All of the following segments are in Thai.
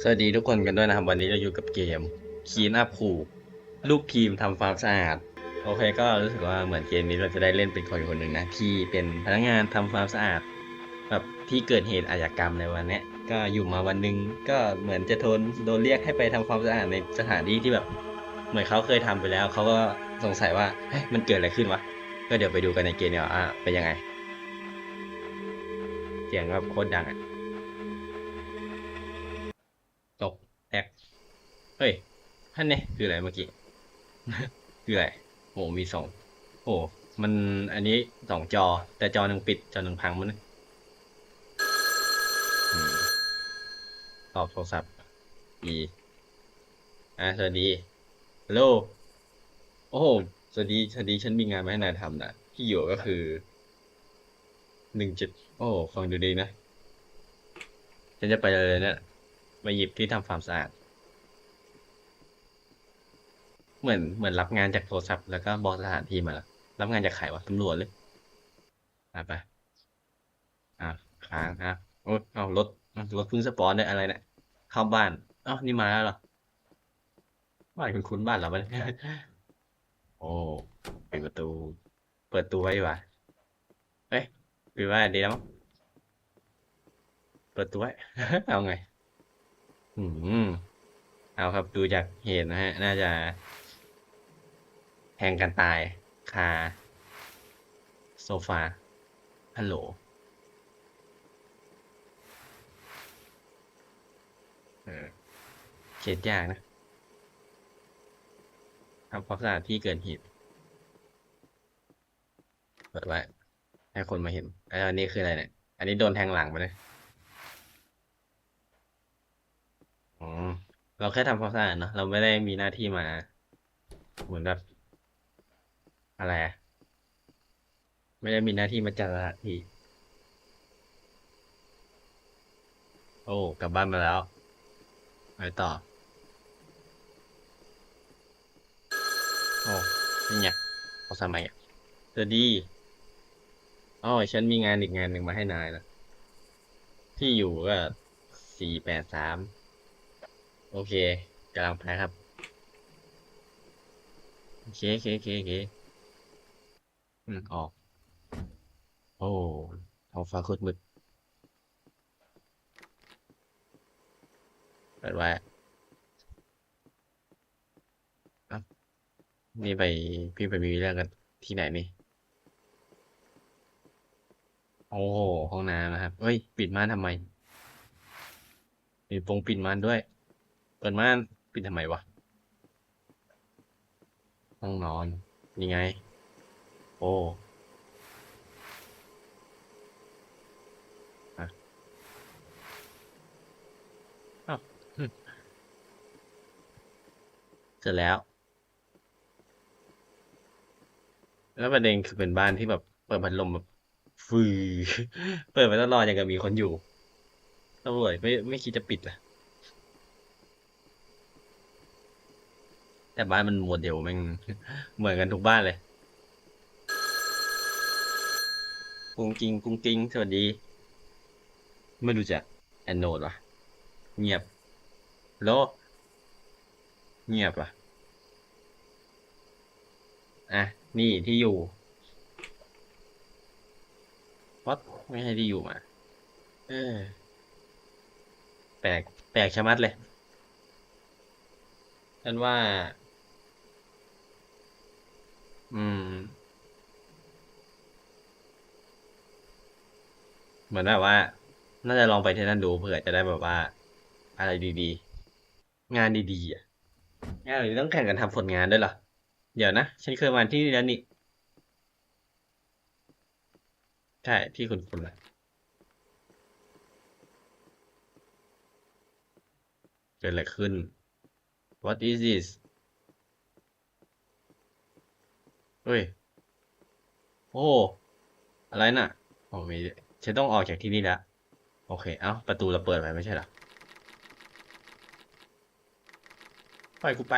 สวัสดีทุกคนกันด้วยนะครับ วันนี้เราอยู่กับเกม Clean Up Crew ลูกทีมทำความสะอาด โอเคก็รู้สึกว่าเหมือนเกมนี้เราจะได้เล่นเป็นคนคนหนึ่งนะ ที่เป็นพนักงานทำความสะอาด แบบที่เกิดเหตุอาชญากรรมในวันนี้ก็อยู่มาวันหนึงก็เหมือนจะโดนโดนเรียกให้ไปทำความสะอาดในสถานที่ที่แบบ เหมือนเขาเคยทำไปแล้วเขาก็สงสัยว่าเฮ้ยมันเกิดอะไรขึ้นวะก็เดี๋ยวไปดูกันในเกมเนี่ยว่าอะเป็นยังไงเสียงแบบโคตรดังอะ เฮ้ยท่านเนี่ยคืออะไรเมื่อกี้ คืออะไรโหมีสองโอ้มันอันนี้สองจอ แต่จอหนึ่งปิด จอหนึ่งพังมันตอบโทรศัพท์อีอะสวัสดีฮัลโหลโอ้โหสวัสดีสวัสดีฉันมีงานมาให้นายทำนะที่อยู่ก็คือหนึ่งจุดโอ้ฟังดูดีนะ ฉันจะไปเลยเนี่ยมาหยิบที่ทำความสะอาด เหมือนเหมือนรับงานจากโทรศัพท์แล้วก็บอกสถานที่มาแล้วรับงานจากใครวะตำรวจเลยอะไปอะค้างอะโอ้ยเอารถอะรถเพิ่งสปอนเนี่ยอะไรเนี่ยเข้าบ้านอ้าวนี่มาแล้วเหรอบ้านคุณคุ้นๆบ้านเราปะเนี่ยโอ้ปิดประตู เปิดตู้ไว้ดีกว่าเอ้ยปิดไว้ดีแล้วมั้งเปิดตู้ไว้เอาไง อืมเอาครับดูจากเหตุนะฮะ น่าจะ แทงกันตายคาโซฟาฮัลโหลเออเคสยากนะทำความสะอาดที่เกิดเหตุเปิดไว้ให้คนมาเห็นแล้วอันนี้คืออะไรเนี่ย อันนี้โดนแทงหลังไปเลยอ๋อเราแค่ทำความสะอาดเนอะเราไม่ได้มีหน้าที่มา เหมือนแบบ อะไรอะไม่ได้มีหน้าที่มาจัดสถานที่ โอ้ กลับบ้านมาแล้วไปต่อ โอ้นี่ไงเอาสมัยอะสวัสดีอ๋อฉันมีงานอีกงานหนึ่งมาให้นายนะที่อยู่ก็สี่แปดสาม โอเคกำลังไปครับ โอเคโอเคโอเค โอเคอืมอก โอ้ท้องฟ้าคตรมืดเปิดไว้อะนี่ไปพี่ไปมีเรื่องกันที่ไหนนี่ โอ้โหห้องน้ำนะครับ เอ้ย ปิดม่านทำไมมีปงปิดม่านด้วย เปิดม่าน ปิดทำไมวะ ห้องนอน นี่ไง โอ้อะอ้าวหึเสร็จแล้ว แล้วประเด็นคือเป็นบ้านที่แบบเปิดพัดลมแบบฟือเปิดไปตลอดอย่างกับมีคนอยู่ตำรวจไม่ไม่คิดจะปิดล่ะแต่บ้านมันโมเดลแม่งเหมือนกันทุกบ้านเลย กุ้งกิงกุ้งกิงสวัสดี ไม่รู้จักแอนโนดวะเงียบโลเงียบวะอะ นี่ที่อยู่วัดไม่ให้ที่อยู่มา เออ แปลก แปลกชะมัดเลยฉันว่า อืม เหมือนแบบว่า น่าจะลองไปที่นั่นดูเผื่อจะได้แบบว่า อะไรดีๆ งานดีๆอะงานอะไรต้องแข่งกันทำผลงานด้วยเหรอ เดี๋ยวนะ ฉันเคยมาที่นี่แล้วนี่ใช่ที่คุณคุณละเกิดอะไรขึ้น What is this เฮ้ย โอ้ อะไรน่ะโอ้มี ฉันต้องออกจากที่นี่แล้วโอเค เอ้า ประตูเราเปิดไว้ไม่ใช่เหรอ ปล่อยกูไป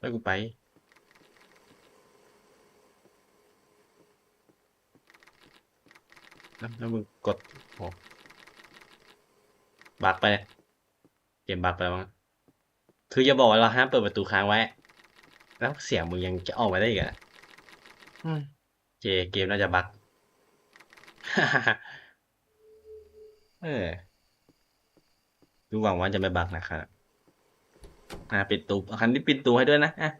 ปล่อยกูไปแล้วแล้วมึงกดโอ้บักไปเนี่ยเกมบักไปแล้วมั้งคืออย่าบอกว่าเราห้ามเปิดประตูค้างไว้ แล้วเสียงมึงยังจะออกมาได้อีกเหรอะเจเกมน่าจะบักเออดูหวังว่าจะไม่บักนะครับอ่าปิดตูเอาคันที่ปิดตูให้ด้วยนะอะ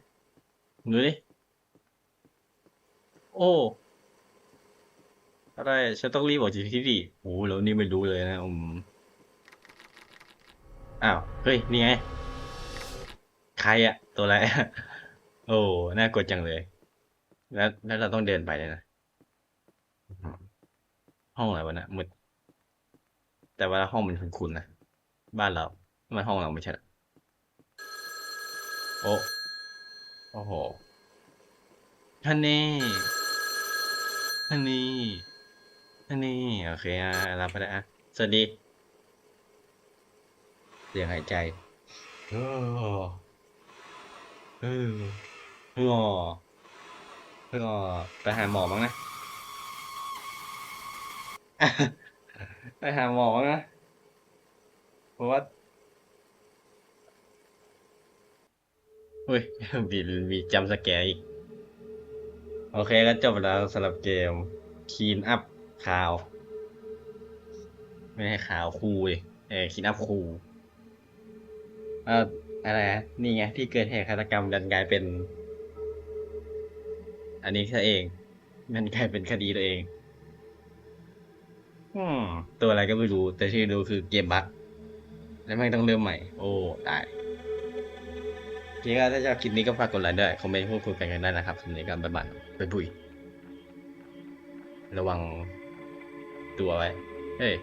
ดูดิโอ้อะไรฉันต้องรีบออกจากที่นี่โอ้แล้วนี่ไม่รู้เลยนะอืมอ้าว เฮ้ย นี่ไง ใครอะตัวอะไร โอ้ น่ากลัวจังเลย แล้วแล้วเราต้องเดินไปเลยนะอื้อหือห้องอะไรวะเนะมืดแต่ว่าห้องมันคุ้นๆนะ บ้านเรา มันห้องเราไม่ใช่เหรอโอ้โอ้โหท่านนี่ท่านนี่ท่านนี่ โอเคอะรับไปแล้วอะสวัสดี เสียงหายใจ เออเออ เออเออไปหาหมอมั้งนะไปหาหมอมั้งนะเพราะว่าเฮ้ยมีมีจำสแกอีก โอเคก็จบแล้วสำหรับเกม Clean Up คาว ไม่ให้ขาวคูเลยเออ Clean Up คูเอ่ออะไรนะนี่ไงที่เกิดเหตุฆาตกรรมดันกลายเป็น อันนี้ซะเอง มันกลายเป็นคดีตัวเองอืมตัวอะไรก็ไม่รู้ แต่ชื่อดูคือเกมบัคแล้วแม่งต้องเริ่มใหม่ โอ้ตายโอเคก็ถ้าชอบคลิปนี้ก็ฝากกดไลค์ด้วยคอมเมนต์พูดคุยกันได้นะครับสำหรับนี้ก็บ๊ายบายบ๊ายบุยระวังตัวไว้ เฮ้ย